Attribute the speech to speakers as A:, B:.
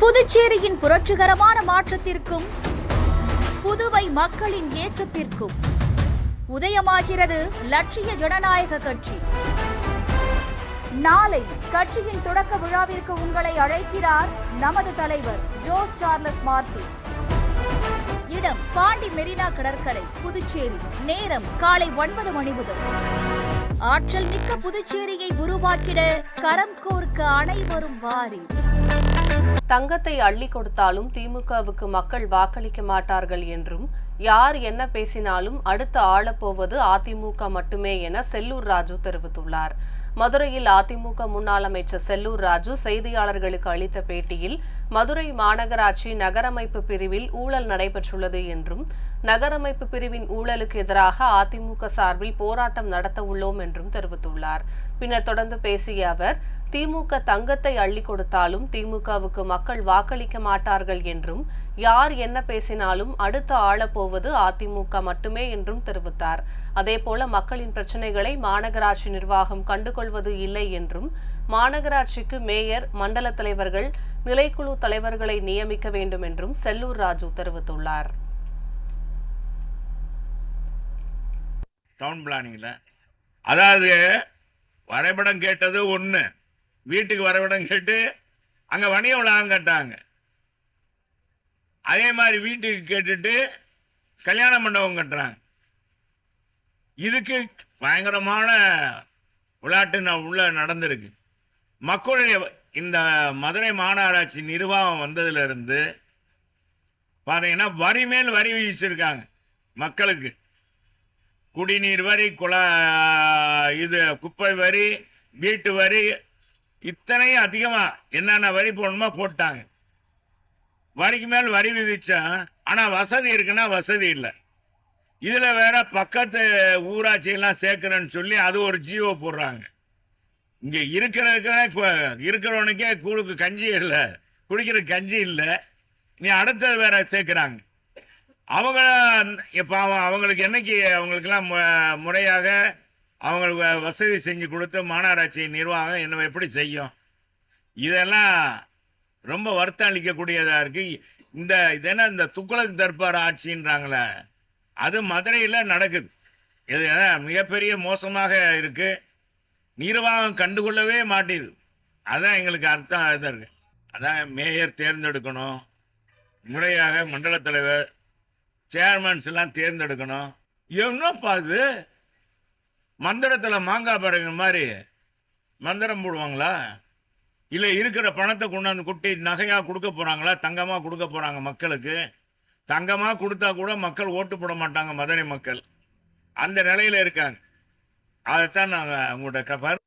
A: புதுச்சேரியின் புரட்சிகரமான மாற்றத்திற்கும் புதுவை மக்களின் ஏற்றத்திற்கும் உதயமாகிறது லட்சிய ஜனநாயக கட்சி. நாளை கட்சியின் தொடக்க விழாவிற்கு உங்களை அழைக்கிறார் நமது தலைவர் ஜோஸ் சார்லஸ் மார்டி இடம் பாண்டி மெரினா கடற்கரை புதுச்சேரி. நேரம் காலை ஒன்பது மணி முதல். ஆற்றல் மிக்க புதுச்சேரியை உருவாக்கிட கரம் கோர்க்க அனைவரும் வாரி
B: தங்கத்தை அள்ளி கொடுத்தாலும் திமுகவுக்கு மக்கள் வாக்களிக்க மாட்டார்கள் என்றும் யார் என்ன பேசினாலும் அடுத்து ஆளப்போவது அதிமுக மட்டுமே என செல்லூர் ராஜு தெரிவித்துள்ளார். மதுரையில் அதிமுக முன்னாள் அமைச்சர் செல்லூர் ராஜு செய்தியாளர்களுக்கு அளித்த பேட்டியில் மதுரை மாநகராட்சி நகரமைப்பு பிரிவில் ஊழல் நடைபெற்றுள்ளது என்றும் நகரமைப்பு பிரிவின் ஊழலுக்கு எதிராக அதிமுக சார்பில் போராட்டம் நடத்த உள்ளோம் என்றும் தெரிவித்துள்ளார். பின்னர் தொடர்ந்து பேசிய அவர் திமுக தங்கத்தை அள்ளி கொடுத்தாலும் திமுகவுக்கு மக்கள் வாக்களிக்க மாட்டார்கள் என்றும் யார் என்ன பேசினாலும் அடுத்து ஆளப்போவது அதிமுக மட்டுமே என்றும் தெரிவித்தார். அதேபோல மக்களின் பிரச்சனைகளை மாநகராட்சி நிர்வாகம் கண்டுகொள்வது இல்லை என்றும் மாநகராட்சிக்கு மேயர் மண்டல தலைவர்கள் நிலைக்குழு தலைவர்களை நியமிக்க வேண்டும் என்றும் செல்லூர் ராஜு தெரிவித்துள்ளார்.
C: டவுன் பிளானிங்கில் அதாவது வரைபடம் கேட்டது ஒன்று வீட்டுக்கு வரைபடம் கேட்டு அங்கே வணிக வளாகம் கேட்டாங்க அதே மாதிரி வீட்டுக்கு கேட்டுட்டு கல்யாண மண்டபம் கட்டுறாங்க. இதுக்கு பயங்கரமான விளையாட்டு ந- உள்ள நடந்திருக்கு. மக்களுடைய இந்த மதுரை மாநகராட்சி நிர்வாகம் வந்ததிலிருந்து பார்த்தீங்கன்னா வரி மேல் வரி விதிச்சிருக்காங்க மக்களுக்கு. குடிநீர் வரி குள இது குப்பை வரி வீட்டு வரி இத்தனையும் அதிகமாக என்னென்ன வரி போடணுமோ போட்டாங்க. வரிக்கு மேல் வரி விதிச்சா ஆனால் வசதி இருக்குன்னா வசதி இல்லை. இதில் வேற பக்கத்து ஊராட்சியெல்லாம் சேர்க்குறேன்னு சொல்லி அது ஒரு ஜியோ போடுறாங்க. இங்கே இருக்கிறதுக்கு இருக்கிறவனுக்கே கூழுக்கு கஞ்சி இல்லை. குடிக்கிற கஞ்சி இல்லை. நீ அடுத்தது வேற சேர்க்குறாங்க. அவங்க இப்போ அவங்களுக்கு என்னைக்கு அவங்களுக்கெல்லாம் முறையாக அவங்களுக்கு வ- வசதி செஞ்சு கொடுத்து மாநகராட்சி நிர்வாகம் என்ன எப்படி செய்யும்? இதெல்லாம் ரொம்ப வருத்தம் அளிக்கக்கூடியதாக இருக்குது இந்த இது என்ன இந்த துக்குளக் தர்பார் ஆட்சின்றாங்களே அது மதுரையில் நடக்குது. இது என்ன மிகப்பெரிய மோசமாக இருக்குது நிர்வாகம் கண்டுகொள்ளவே மாட்டேது. அதான் எங்களுக்கு அர்த்தம் இதாக இருக்கு. அதான் மேயர் தேர்ந்தெடுக்கணும். முறையாக மண்டல தலைவர் சேர்மன்ஸ் எல்லாம் தேர்ந்தெடுக்கணும். என்னப்பா இது? மந்திரத்தில் மாங்காய் பறகுற மாதிரி மந்திரம் போடுவாங்களா? இல்லை இருக்கிற பணத்தை கொண்டாந்து குட்டி நகையாக கொடுக்க போகிறாங்களா தங்கமாக கொடுக்க போகிறாங்க மக்களுக்கு. தங்கமாக கொடுத்தா கூட மக்கள் ஓட்டு போட மாட்டாங்க மதுரை மக்கள். அந்த நிலையில் இருக்காங்க. அதைத்தான் நாங்கள் உங்கள்கிட்ட கப்பர்